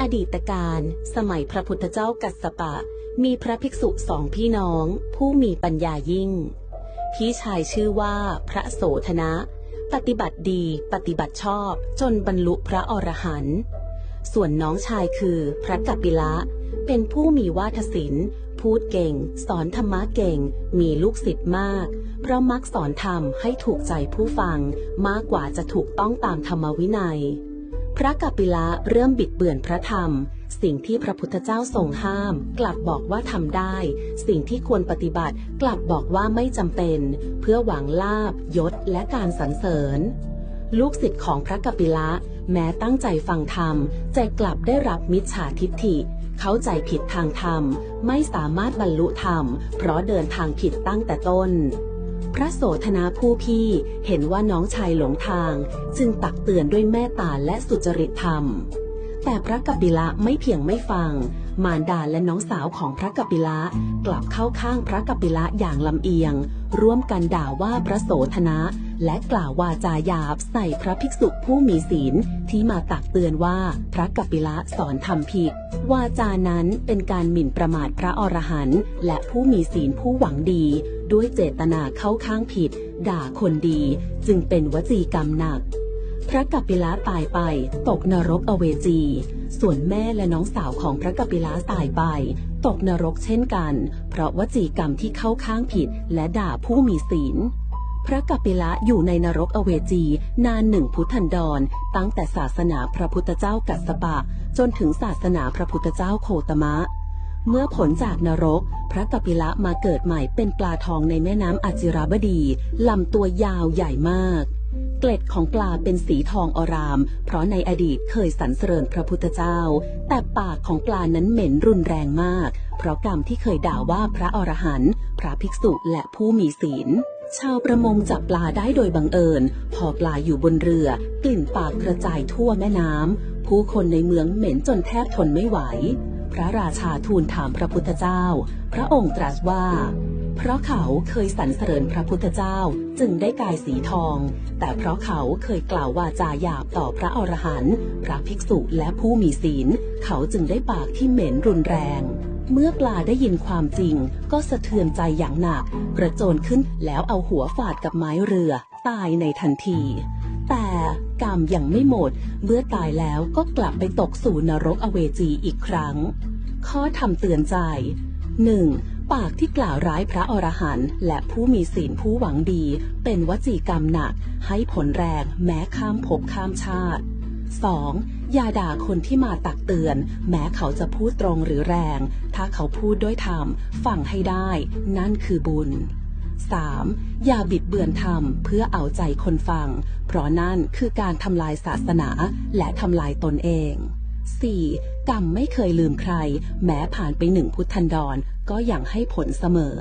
อดีตการ สมัยพระพุทธเจ้ากัสสปะ มีพระภิกษุสองพี่น้อง ผู้มีปัญญายิ่ง พี่ชายชื่อว่าพระโสธนะ ปฏิบัติดีปฏิบัติชอบจนบรรลุพระอรหันต์ส่วนน้องชายคือพระกัปปิละ เป็นผู้มีวาทศิลป์พูดเก่ง สอนธรรมะเก่ง มีลูกศิษย์มาก เพราะมักสอนธรรมให้ถูกใจผู้ฟังมากกว่าจะถูกต้องตามธรรมวินัย พระกัปปิละเริ่มบิดเบือนพระธรรม สิ่งที่พระพุทธเจ้าทรงห้าม กลับบอกว่าทำได้ สิ่งที่ควรปฏิบัติกลับบอกว่าไม่จำเป็น เพื่อหวังลาบยศและการสรรเสริญ ลูกศิษย์ของพระกัปปิละแม้ตั้งใจฟังธรรมแต่กลับได้รับมิจฉาทิฏฐิ เข้าใจผิดทางธรรม ไม่สามารถบรรลุธรรม เพราะเดินทางผิดตั้งแต่ต้น พระโสธนาผู้พี่เห็นว่าน้องชายหลงทาง จึงตักเตือนด้วยแม่ตาและสุจริตธรรม แต่พระกัปปิละไม่เพียงไม่ฟัง มารดาและน้องสาวของพระกัปปิละกลับเข้าข้างพระกัปปิละอย่างลำเอียง ร่วมกันด่าว่าพระโสธนะ และกล่าววาจาหยาบใส่พระภิกษุผู้มีศีลที่มาตักเตือนว่าพระกัปปิละสอนทำผิด วาจานั้นเป็นการหมิ่นประมาทพระอรหันต์และผู้มีศีลผู้หวังดี ด้วยเจตนาเข้าข้างผิด ด่าคนดี จึงเป็นวจีกรรมหนัก พระกัปปิละตายไปตกนรกอเวจี ส่วนแม่และน้องสาวของพระกัปปิละตายไป ตกนรกเช่นกัน เพราะวจีกรรมที่เข้าข้างผิดและด่าผู้มีศีล พระกัปปิละอยู่ในนรกอเวจีนานหนึ่งพุทธันดร ตั้งแต่ศาสนาพระพุทธเจ้ากัสสปะ จนถึงศาสนาพระพุทธเจ้าโคตมะ เมื่อผลจากนรก พระกัปปิละมาเกิดใหม่เป็นปลาทองในแม่น้ำอจิราบดีลำตัวยาวใหญ่มาก เกล็ดของปลาเป็นสีทองอราม เพราะในอดีตเคยสรรเสริญพระพุทธเจ้า แต่ปากของปลานั้นเหม็นรุนแรงมาก เพราะกรรมที่เคยด่าว่าพระอรหันต์พระภิกษุและผู้มีศีล ชาวประมงจับปลาได้โดยบังเอิญ พอปลาอยู่บนเรือ กลิ่นปากกระจายทั่วแม่น้ำผู้คนในเมืองเหม็นจนแทบทนไม่ไหว พระราชาทูลถามพระพุทธเจ้า พระองค์ตรัสว่า เพราะเขาเคยสรรเสริญพระพุทธเจ้าจึงได้กายสีทอง แต่เพราะเขาเคยกล่าววาจาหยาบต่อพระอรหันต์พระภิกษุและผู้มีศีล เขาจึงได้ปากที่เหม็นรุนแรง เมื่อปลาได้ยินความจริง ก็สะเทือนใจอย่างหนัก กระโจนขึ้นแล้วเอาหัวฟาดกับไม้เรือ ตายในทันที กรรมยังไม่หมด เมื่อตายแล้วก็กลับไปตกสู่นรกอเวจีอีกครั้ง ข้อทำเตือนใจ 1. ปากที่กล่าวร้ายพระอรหันต์และผู้มีศีลผู้หวังดี เป็นวจีกรรมหนัก ให้ผลแรงแม้ข้ามภพข้ามชาติ 2. อย่าด่าคนที่มาตักเตือน แม้เขาจะพูดตรงหรือแรง ถ้าเขาพูดด้วยธรรมฟังให้ได้ นั่นคือบุญ 3. อย่าบิดเบือนธรรมเพื่อเอาใจคนฟัง เพราะนั่นคือการทำลายศาสนาและทำลายตนเอง 4. กรรมไม่เคยลืมใคร แม้ผ่านไปหนึ่งพุทธันดรก็ยังให้ผลเสมอ